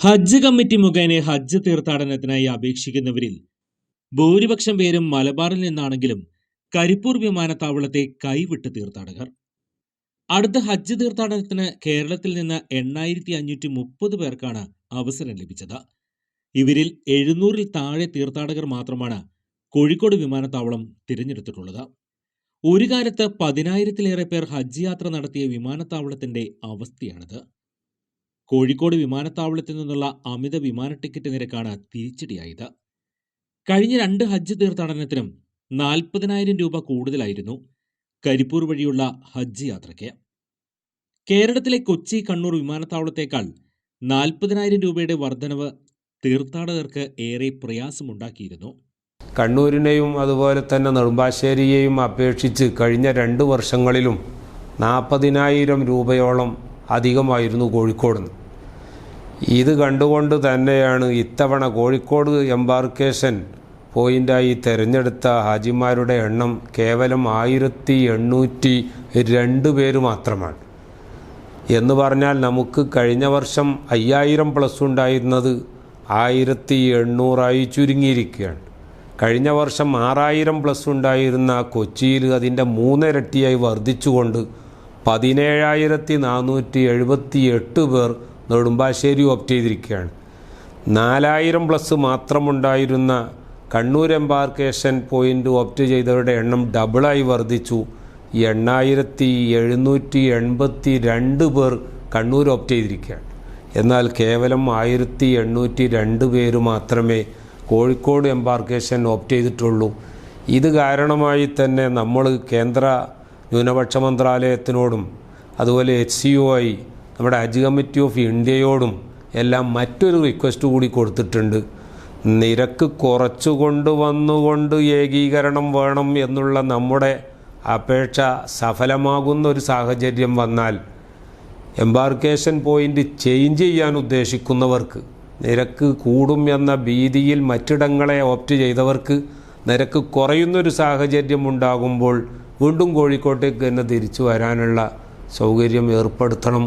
ഹജ്ജ് committee മുഖേന ഹജ്ജ് തീർത്ഥാടനത്തിനായി അപേക്ഷിക്കുന്നവരിൽ ഭൂരിപക്ഷം പേരും മലബാറിൽ നിന്നാണെങ്കിലും കരിപ്പൂർ വിമാനത്താവളത്തെ കൈവിട്ട് തീർത്ഥാടകർ. അടുത്ത ഹജ്ജ് തീർത്ഥാടനത്തിന് കേരളത്തിൽ നിന്ന് എണ്ണായിരത്തി അഞ്ഞൂറ്റി മുപ്പത് പേർക്കാണ് അവസരം ലഭിച്ചത്. ഇവരിൽ എഴുന്നൂറിൽ താഴെ തീർത്ഥാടകർ മാത്രമാണ് കോഴിക്കോട് വിമാനത്താവളം തിരഞ്ഞെടുത്തിട്ടുള്ളത്. ഒരു കാലത്ത് പതിനായിരത്തിലേറെ പേർ ഹജ്ജ് യാത്ര നടത്തിയ വിമാനത്താവളത്തിന്റെ അവസ്ഥയാണിത്. കോഴിക്കോട് വിമാനത്താവളത്തിൽ നിന്നുള്ള അമിത വിമാന ടിക്കറ്റ് നിരക്കാണ് തിരിച്ചടിയായത്. കഴിഞ്ഞ രണ്ട് ഹജ്ജ് തീർത്ഥാടനത്തിനും നാൽപ്പതിനായിരം രൂപ കൂടുതലായിരുന്നു കരിപ്പൂർ വഴിയുള്ള ഹജ്ജ് യാത്രയ്ക്ക്. കേരളത്തിലെ കൊച്ചി കണ്ണൂർ വിമാനത്താവളത്തേക്കാൾ നാൽപ്പതിനായിരം രൂപയുടെ വർധനവ് തീർത്ഥാടകർക്ക് ഏറെ പ്രയാസമുണ്ടാക്കിയിരുന്നു. കണ്ണൂരിനെയും അതുപോലെ തന്നെ നെടുമ്പാശ്ശേരിയെയും അപേക്ഷിച്ച് കഴിഞ്ഞ രണ്ട് വർഷങ്ങളിലും നാൽപ്പതിനായിരം രൂപയോളം അധികമായിരുന്നു കോഴിക്കോട്. ഇത് കണ്ടുകൊണ്ട് തന്നെയാണ് ഇത്തവണ കോഴിക്കോട് എംബാർക്കേഷൻ പോയിന്റായി തിരഞ്ഞെടുത്ത ഹാജിമാരുടെ എണ്ണം കേവലം ആയിരത്തി എണ്ണൂറ്റി രണ്ട് പേര് മാത്രമാണ്. എന്ന് പറഞ്ഞാൽ നമുക്ക് കഴിഞ്ഞ വർഷം അയ്യായിരം പ്ലസ് ഉണ്ടായിരുന്നത് ആയിരത്തി എണ്ണൂറായി ചുരുങ്ങിയിരിക്കുകയാണ്. കഴിഞ്ഞ വർഷം ആറായിരം പ്ലസ് ഉണ്ടായിരുന്ന കൊച്ചിയിൽ അതിന്റെ മൂന്നിരട്ടിയായി വർദ്ധിച്ചുകൊണ്ട് പതിനേഴായിരത്തി നാനൂറ്റി എഴുപത്തി എട്ട് പേർ നെടുമ്പാശ്ശേരി ഓപ്റ്റ് ചെയ്തിരിക്കുകയാണ്. നാലായിരം പ്ലസ് മാത്രമുണ്ടായിരുന്ന കണ്ണൂർ എംബാർക്കേഷൻ പോയിന്റ് ഓപ്റ്റ് ചെയ്തവരുടെ എണ്ണം ഡബിളായി വർദ്ധിച്ചു. എണ്ണായിരത്തി എഴുന്നൂറ്റി എൺപത്തി രണ്ട് പേർ കണ്ണൂർ ഓപ്റ്റ് ചെയ്തിരിക്കുകയാണ്. എന്നാൽ കേവലം ആയിരത്തി എണ്ണൂറ്റി രണ്ട് പേര് മാത്രമേ കോഴിക്കോട് എംബാർക്കേഷൻ ഓപ്റ്റ് ചെയ്തിട്ടുള്ളൂ. ഇത് കാരണമായി തന്നെ നമ്മൾ കേന്ദ്ര ന്യൂനപക്ഷ മന്ത്രാലയത്തിനോടും അതുപോലെ എച്ച് സി ഒ ഐ നമ്മുടെ ഹജ്ജ് കമ്മിറ്റി ഓഫ് ഇന്ത്യയോടും എല്ലാം മറ്റൊരു റിക്വസ്റ്റ് കൂടി കൊടുത്തിട്ടുണ്ട്. നിരക്ക് കുറച്ചു കൊണ്ടുവന്നുകൊണ്ട് ഏകീകരണം വേണം എന്നുള്ള നമ്മുടെ അപേക്ഷ സഫലമാകുന്ന ഒരു സാഹചര്യം വന്നാൽ എംബാർക്കേഷൻ പോയിന്റ് ചേഞ്ച് ചെയ്യാൻ ഉദ്ദേശിക്കുന്നവർക്ക് നിരക്ക് കൂടും എന്ന ഭീതിയിൽ മറ്റിടങ്ങളെ ഓപ്റ്റ് ചെയ്തവർക്ക് നിരക്ക് കുറയുന്നൊരു സാഹചര്യം ഉണ്ടാകുമ്പോൾ വീണ്ടും കോഴിക്കോട്ടേക്ക് തന്നെ തിരിച്ചു വരാനുള്ള സൗകര്യം ഏർപ്പെടുത്തണം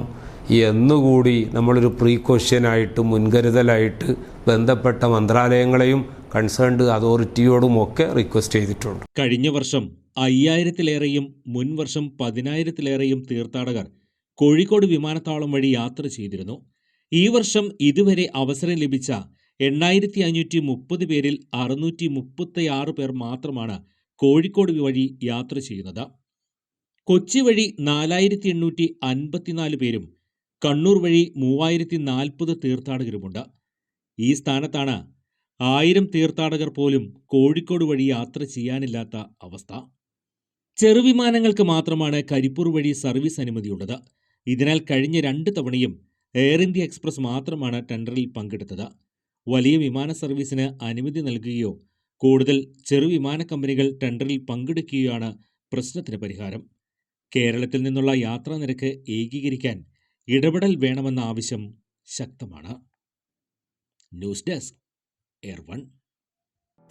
എന്നുകൂടി നമ്മളൊരു പ്രീക്വഷ്യനായിട്ട് മുൻകരുതലായിട്ട് ബന്ധപ്പെട്ട മന്ത്രാലയങ്ങളെയും കൺസേൺഡ് അതോറിറ്റിയോടും ഒക്കെ റിക്വസ്റ്റ് ചെയ്തിട്ടുണ്ട്. കഴിഞ്ഞ വർഷം അയ്യായിരത്തിലേറെയും മുൻ വർഷം പതിനായിരത്തിലേറെയും തീർത്ഥാടകർ കോഴിക്കോട് വിമാനത്താവളം വഴി യാത്ര ചെയ്തിരുന്നു. ഈ വർഷം ഇതുവരെ അവസരം ലഭിച്ച എണ്ണായിരത്തി അഞ്ഞൂറ്റി മുപ്പത് പേരിൽ അറുന്നൂറ്റി മുപ്പത്തി ആറ് പേർ മാത്രമാണ് കോഴിക്കോട് വഴി യാത്ര ചെയ്യുന്നത്. കൊച്ചി വഴി നാലായിരത്തി എണ്ണൂറ്റി അൻപത്തിനാല് പേരും കണ്ണൂർ വഴി മൂവായിരത്തി നാൽപ്പത് തീർത്ഥാടകരുമുണ്ട്. ഈ സ്ഥാനത്താണ് ആയിരം തീർത്ഥാടകർ പോലും കോഴിക്കോട് വഴി യാത്ര ചെയ്യാനില്ലാത്ത അവസ്ഥ. ചെറുവിമാനങ്ങൾക്ക് മാത്രമാണ് കരിപ്പൂർ വഴി സർവീസ് അനുമതിയുള്ളത്. ഇതിനാൽ കഴിഞ്ഞ രണ്ട് തവണയും എയർ ഇന്ത്യ എക്സ്പ്രസ് മാത്രമാണ് ടെൻഡറിൽ പങ്കെടുത്തത്. വലിയ വിമാന സർവീസിന് അനുമതി നൽകുകയോ കൂടുതൽ ചെറുവിമാന കമ്പനികൾ ടെൻഡറിൽ പങ്കെടുക്കുകയാണ് പ്രശ്നത്തിന് പരിഹാരം. കേരളത്തിൽ നിന്നുള്ള യാത്രാ നിരക്ക് ഏകീകരിക്കാൻ ഇടപെടൽ വേണമെന്ന ആവശ്യം ശക്തമാണ്. ന്യൂസ് ഡെസ്ക് എയർ വൺ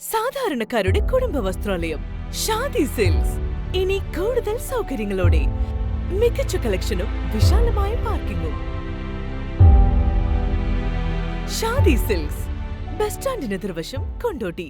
സാധാരണക്കാരുടെ കുടുംബ വസ്ത്രാലയം ഷാദി സെയിൽസ് ഇനി കൂടുതൽ സൗകര്യങ്ങളോടെ മികച്ച കളക്ഷനും വിശാലമായ പാർക്കിങ്ങും. ഷാദി സിൽക്സ് ബസ് സ്റ്റാൻഡിന് എതിർവശം കൊണ്ടോട്ടി.